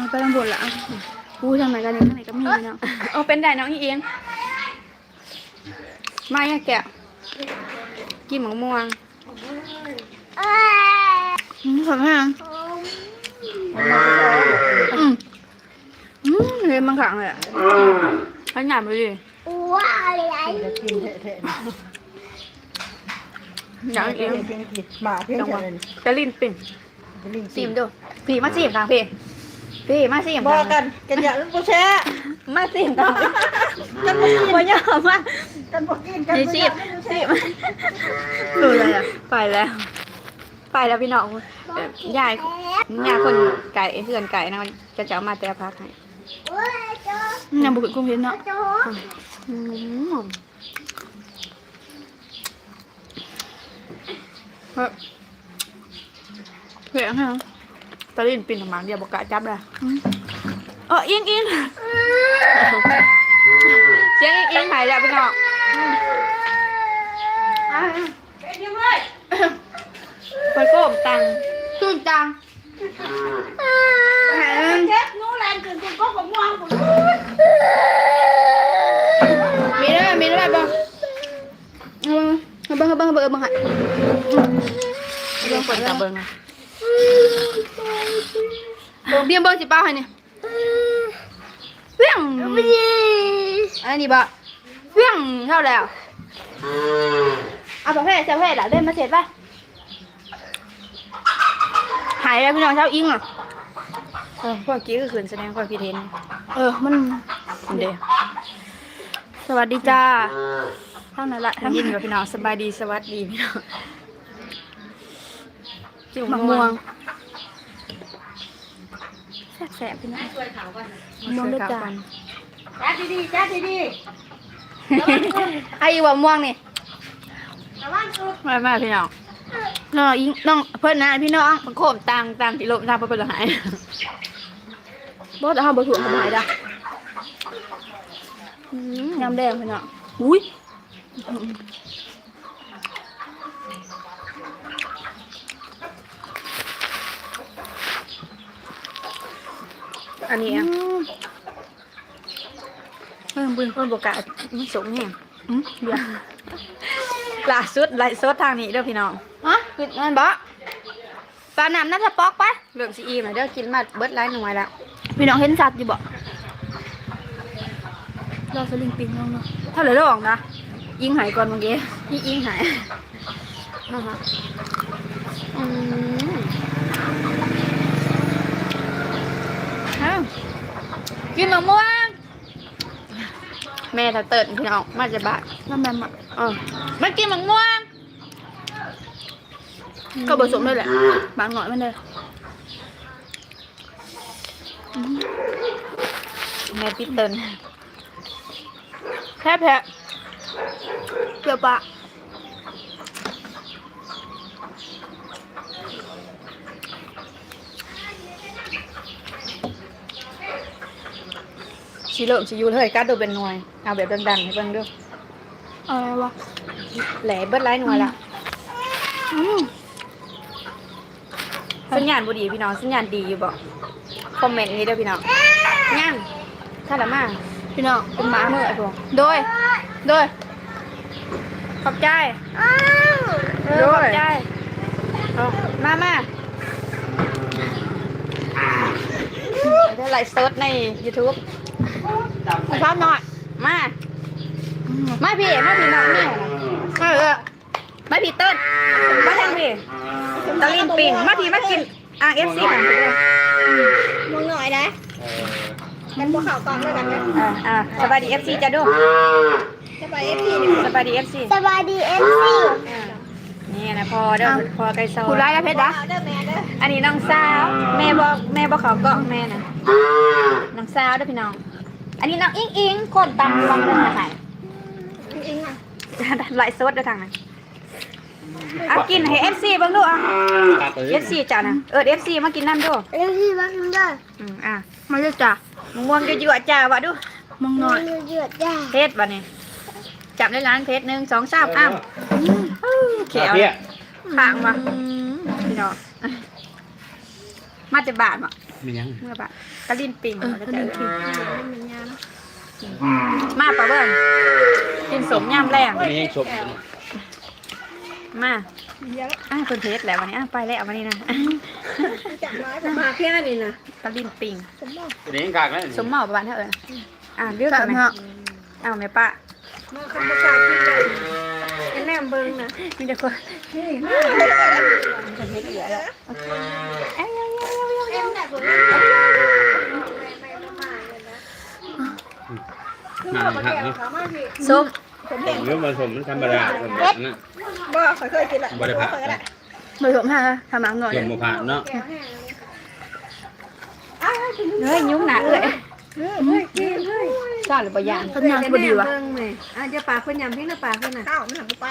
เอาไปทางบนละกูทางไหนกันเนี่ยทางไหนก็มีเนาะเอาเป็นได้น้องอีเองมาอย่าแกะกินหมกม่วงอืมขอบคุณอืมอืมเรียนบางครั้งเลยอะขยันไปดิว้าวอะไรจะกินเถอะเถอะอยากเองเพียงผิดมาเพียงจังหเถวะอะจะลิ้นปิ่นลิงซีมดูพี่มาซีมทางพี่ พี่มาซีมบอกทางกันกันอย่าลูกผู้แช่มาซีมทางกันบ่กินบ่ยอมมากันบ่กินกันนี่บ่ซีอยามกซีมดูเลยอะไปแล้ว ไปแล้วพี่น้องเอ่อยายยายคนไก่เพื่อนไก่นะจะจะเอามาแต่พักให้ว้าวจ้ายังบุกคุ้มเห็นเนาะจ้าอืมเฮ้ยเฮ้ยฮะ ตะลินปิ่นหมังเดียวบอกกะจับเลยเอออิงอิงเสียงอิงอิงหายแล้วพี่น้องเป็นยังไงไปโก้มตังตุ่มตังหายแล้วเจ็บหนูแรงขึ้นคุณก็ของวางคุณมีได้มีได้บ้างเอาบ้างเอาบ้างเอาบ้างเอาบ้างหายเรื่องฝนกับเบิ้งอะ เบี้ยเบิ้งสิป้าให้เนี่ยเฟี้ยงอันนี้บ่เฟี้ยงเท่าแล้วเอาประเภทเจ้าเพศล่ะเล่นมาเสร็จป่ะหายแล้วพี่น้องเช้าอิงอะเออพวกกี้ก็ขืนแสดงความคิดเห็นเออมันเดี๋ยวสวัสดีจ้าเท่านั้นละทั้งยินกับพี่น้องสบายดีสวัสดีพี่น้อง จิ้มมะม่วงแสบๆพี่น้องช่วยเขาก่อนมะม่วงด้วยจ้าจ้าดีๆจ้าดีไอ้บะม่วงนี่ๆระวังสุดมามาพี่น้องน้องอิงน้องเพิ่นนะพี่น้องมันโคมตังตังกิโลทางเพิ่นเป็นหายบ่แต่เฮาบ่ถูกทำหายดะยำแดงพี่น้องอุ้ย อันนี้อะเพิ่มปืนเพิ่มโอกาสมันสูงแฮงอืมเดี๋ยวล่าสุดไลฟ์สดทางนี้เด้อพี่น้องฮะกินมันบ่ปลาหนำน่าจะปอกปะเรื่องซีอีมหน่อยเด้อกินมาเบิดไลฟ์หน่วยแล้วพี่น้องเห็นสัตว์อยู่บ่เราสลิงปิงน้องเนาะเท่าไหร่แล้วออกนะยิงหายก่อนเมื่อกี้นี่ยิงหายนะคะอืมเอ้า กินมะม่วง แม่ถ้าเติร์นพี่น้องมาจะบาดน้ำแม่มาเออมากินหมังม่วง ก็ผสมด้วยแหละบางหน่อยมันเลยอืมแม่พี่เติร์นแพ้แพ้เปรี้ยวปะ ชีเริ่มชียูเลยกัดดูเป็นหน่วยเอาแบบดังๆให้เบิ่งดูอะไรวะแหล่เบิดไล่หน่วยละสัญญาณบ่ดีพี่น้องสัญญาณดีอยู่บ่คอมเมนต์นี้เด้อพี่น้องย่างถ้าละมาพี่น้องเป็นหมาเมื่อไอ้พวกโดย โดย ขอบใจอ้าวเออขอบใจเอามามาได้ไลฟ์สดใน YouTube ชอบหน่อย มา มาพี่ มาพี่น้องนี่เออเออมาพี่เติ้ลมาทางพี่ตะลินปิงมาพี่มากินอ่างเอฟซีของพี่เลยมองหน่อยนะกันพวกเขากองด้วยกันนะอ่าอ่าสบายดีเอฟซีจะดูจะไปเอฟซีนี่สบายดีเอฟซีสบายดีเอฟซีนี่นะพอเด้อพอไกลโซคุณร้ายแล้วเพชรนะเด้อแม่เด้ออันนี้น้องสาว แม่บอกแม่บอกเขาเกาะแม่นะน้องสาวเด้อพี่น้อง อันนี้น้องอิงอิงคนตำฟังเป็นยังไงอิงอะไลฟ์สดเด้อทางนั้นเอากินให้เอฟซีบ้างดูอะเอฟซีจ้านะเออเอฟซีมากินน้ำดูเอฟซีบ้างนึงเด้ออืมอะมาเลยจ้ะมะม่วงจะยั่วจ้าวะดูมองหน่อยมือเยือดจ้าเพชรบ่เนี่ยจับในร้านเพชรหนึ่งสองสามอ้าวเขียวเพี้ยข้างมาพี่น้องมาจะบาทมา มียังเมื่อปะกะลินปิงเออแล้วขจะนมเอผิดอมันยาเนาะมาปะเบิ้งกินสมยำแรงมีให้ชมมาเยอะอะคนเทสแล้ววันนี้อะไปแล้ววันนี้นะจับร้อยกับมาแค่นี้นะกะลินปิงสมมติตัวนี้กากแล้วสมเหมาประมาณเท่าเอิญอ่าเลือกกันไหมอ้าวแม่ป้าเมื่อคำประกาศกินได้ไอ้แนมเบิ้งนะมีแต่คนเฮ้ยมาคนเทสเหลือแล้วเอ้ย มาผมมาหักเนาะส้มผมเรื่องผสมมันธรรมดาสมบัตินะบ่เคยเคยกินละบริภาเคยแหละผสมห้าทำหนังหน่อยเกี่ยวมูผ่านเนาะเฮ้ยยุ่งหนาเอ้ยเฮ้ยเฮ้ยกินเฮ้ยซ่าหรือปะยางเพิ่นยำพอดีวะเบิ้งแม่อะจะปากเพิ่นยำพี่นะปากเพิ่นน่ะข้าวมันหันไป